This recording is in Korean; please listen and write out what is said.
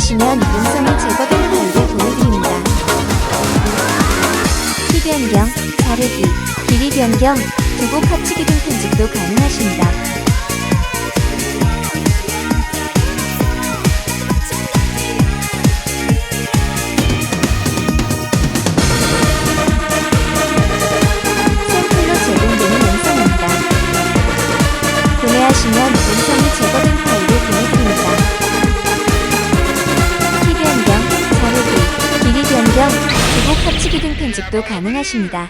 구매하시면 음성이 제거된 파일을 보내드립니다. 키 변경, 자르기, 길이 변경, 두곡 합치기 등 편집도 가능하십니다. 합치기 등 편집도 가능하십니다.